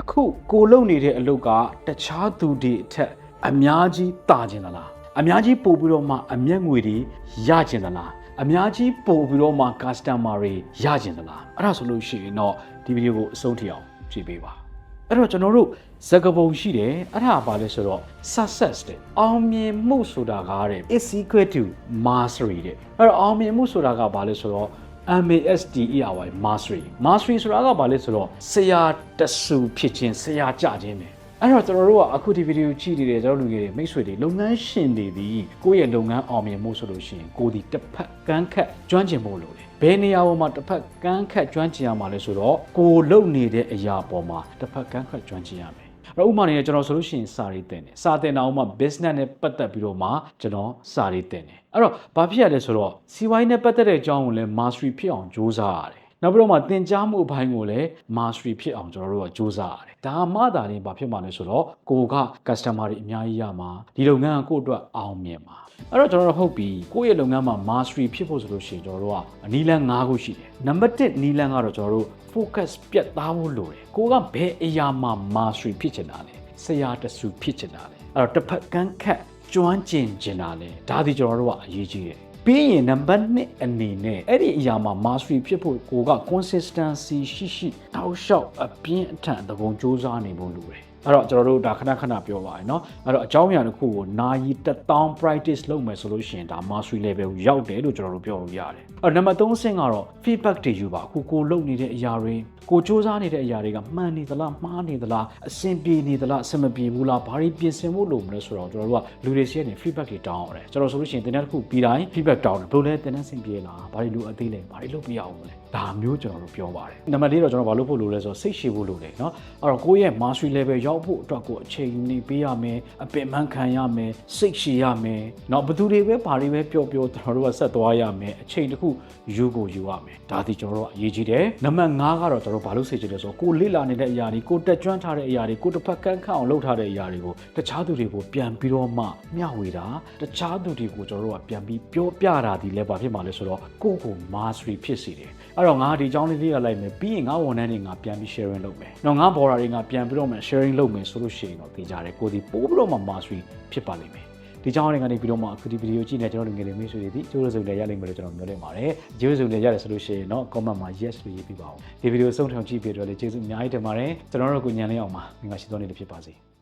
အခုကိုလုံနေတဲ့အလုပ်ကတခြားသူတွေအထက်အများကြီးတာကျင်သလားအများကြီးပို့ပြီးတော့မှအမျက်ငွေတွေရကျင်သလားအများကြီးပို့ပြီးတော့မှ customer တွေရကျင်သလားအဲ့ဒါဆိုလို့ရှိရင်တော့ဒီဗီဒီယိုကိုအဆုံးထိအောင်ကြည့်ပေးပါအဲ့တော့ကျွန်တော်တို့ဇကပုံရှိတယ်အဲ့ဒါကဘာလဲဆိုတော့ success တဲ့အောင်မြင်မှုဆိုတာကတဲ့ is equal to mastery တဲ့အဲ့တော့အောင်မြင်မှုဆိုတာကဘာလဲဆိုတော့ MASTERY mastery mastery ဆိုတာကဘာလဲဆိုတော့ဆရာတဆူဖြစ်ခြင်းဆရာကြခြင်းပဲအဲ့တော့ကျွန်တော်တို့ကအခုဒီဗီဒီယိုကြည့်နေတဲ့ကျွန်တော်လူငယ်တွေမိတ်ဆွေတွေလုပ်ငန်းရှင်တွေဒီကိုယ့်ရဲ့လုပ်ငန်းအောင်မြင်မှုဆိုလို့ရှိရင်ကိုယ်ဒီတစ်ဖက်ကန်းခတ်ကျွမ်းကျင်ဖို့လိုတယ်ဘယ်နေရာပေါ်မှာတစ်ဖက်ကန်းခတ်ကျွမ်းကျင်ရမှာလဲဆိုတော့ကိုယ်လုပ်နေတဲ့အရာပေါ်မှာတစ်ဖက်ကန်းခတ်ကျွမ်းကျင်ရမယ်အဲ့ တော့ဥပမာနေကျွန်တော်ဆိုလို့ရှိရင်စာရေးတင်တယ်စာတင်တာဥပမာ business နဲ့ပတ်သက်ပြီးတော့မှကျွန်တော်စာရေးတင်တယ်အဲ့တော့ဘာဖြစ်ရလဲဆိုတော့စီဝိုင်းနဲ့ပတ်သက်တဲ့အကြောင်းကိုလည်း mastery ဖြစ်အောင်ကြိုးစားရတယ် နောက်ပြီးတော့မှသင်ကြားမှုအပိုင်းကိုလည်း mastery ဖြစ်အောင်ကျွန်တော်တို့ကစူးစမ်းရတယ်။ဒါမှသာလျှင်ဘာဖြစ်မှာလဲဆိုတော့ကိုက customer တွေအများကြီးရမှာဒီလုပ်ငန်းကကိုယ့်အတွက်အောင်မြင်မှာ။အဲ့တော့ကျွန်တော်တို့ဟုတ်ပြီကိုယ့်ရဲ့လုပ်ငန်းမှာ mastery ဖြစ်ဖို့ဆိုလို့ရှိရင်ကျွန်တော်တို့ကအနီလန်း၅ခုရှိတယ်။နံပါတ်1နီလန်းကတော့ကျွန်တော်တို့ focus ပြတ်သားဖို့လိုတယ်။ကိုကဘယ်အရာမှာ mastery ဖြစ်ချင်တာလဲ။ဆရာတဆူဖြစ်ချင်တာလဲ။အဲ့တော့တစ်ဖက်ကန်းခတ်ကျွမ်းကျင်ချင်တာလဲ။ဒါဒီကျွန်တော်တို့ကအရေးကြီးတယ်။ ပြီးရင်နံပါတ်1အနေနဲ့အဲ့ဒီအရာမှာ mastery ဖြစ်ဖို့ကိုက consistency ရှိရှိတောက်လျှောက်အပြင်းအထန်သဘုံစူးစမ်းနေဖို့လိုတယ် အဲ့တော့ကျွန်တော်တို့ဒါခဏခဏပြောပါရယ်เนาะအဲ့တော့အကြောင်းအရာတစ်ခုကိုနာယီ1000 practice လုပ်မယ်ဆိုလို့ရှိရင်ဒါ mastery level ကိုရောက်တယ်လို့ကျွန်တော်တို့ပြောလို့ရတယ်အဲ့တော့နံပါတ်3အဆင့်ကတော့ feedback တွေယူပါအခုကိုလုပ်နေတဲ့အရာတွေကိုစူးစမ်းနေတဲ့အရာတွေကမှန်နေသလားမှားနေသလားအဆင်ပြေနေသလားအဆင်မပြေဘူးလားဘာတွေပြင်ဆင်ဖို့လိုမလဲဆိုတော့ကျွန်တော်တို့ကလူတွေစီကနေ feedback တွေတောင်းရတယ်ကျွန်တော်ဆိုလို့ရှိရင်တင်တဲ့တစ်ခုပြီးတိုင်း feedback တောင်းတယ်ဘယ်လိုလဲတင်တဲ့ဆင်ပြေလားဘာတွေလိုအပ်သေးလဲဘာတွေလုပ်ပြရအောင်လဲဒါမျိုးကျွန်တော်တို့ပြောပါတယ်နံပါတ်၄တော့ကျွန်တော်ဘာလုပ်ဖို့လိုလဲဆိုတော့စိတ်ရှည်ဖို့လိုတယ်เนาะအဲ့တော့ကိုယ့်ရဲ့ mastery level ရောက် ်ရောက်ဖို့အတွက်ကိုအချိန်နေပေးရမယ်အပင်ပန်းခံရမယ်စိတ်ရှည်ရမယ်နောက်ဘသူတွေပဲဘာတွေပဲပျော်ပျော်ကျွန်တော်တို့ကဆက်သွားရမယ်အချိန်တစ်ခုယူကိုယူရမယ်ဒါသည်ကျွန်တော်တို့အရေးကြီးတယ်နံပါတ်5ကတော့ကျွန်တော်ဘာလို့စေချင်လဲဆိုတော့ကိုလေ့လာနေတဲ့အရာတွေကိုတက်ကြွထားတဲ့အရာတွေကိုတစ်ဖက်ကန့်ခန့်အောင်လုပ်ထားတဲ့အရာတွေကိုတခြားသူတွေကိုပြန်ပြီးတော့မှမျှဝေတာတခြားသူတွေကိုကျွန်တော်တို့ကပြန်ပြီးပြောပြတာဒီလည်းဘာဖြစ်မှာလဲဆိုတော့ကိုယ့်ကို mastery ဖြစ်စေတယ်အဲ့တော့ငါဒီအကြောင်းလေးလေးရလိုက်မယ်ပြီးရင်ငါဝန်ထမ်းတွေငါပြန်ပြီး sharing လုပ်မယ်။နောက်ငါ border တွေငါပြန်ပြီးတော့မှ sharing လုပ်မယ်ဆိုလို့ရှိရင်တော့သိကြတယ်ကိုဒီပို့ပြီးတော့မှ mastery ဖြစ်ပါလိမ့်မယ်။ဒီကြောင်းတွေကနေပြီးတော့မှအခုဒီဗီဒီယိုကြည့်နေကျွန်တော်တို့ငယ်လေးမိတ်ဆွေတွေဒီကျိုးရစုံလည်းရလိမ့်မယ်လို့ကျွန်တော်ပြောလိုက်ပါတယ်။ကျိုးရစုံလည်းရတယ်ဆိုလို့ရှိရင်တော့ comment မှာ yes လို့ရေးပြပါဦး။ဒီဗီဒီယိုဆုံးထောင်ကြည့်ပြီးတော့လေကျေးဇူးအများကြီးတင်ပါတယ်။ကျွန်တော်တို့ကိုညံလေးအောင်ပါငါရှိသောနေ့လေးဖြစ်ပါစေ။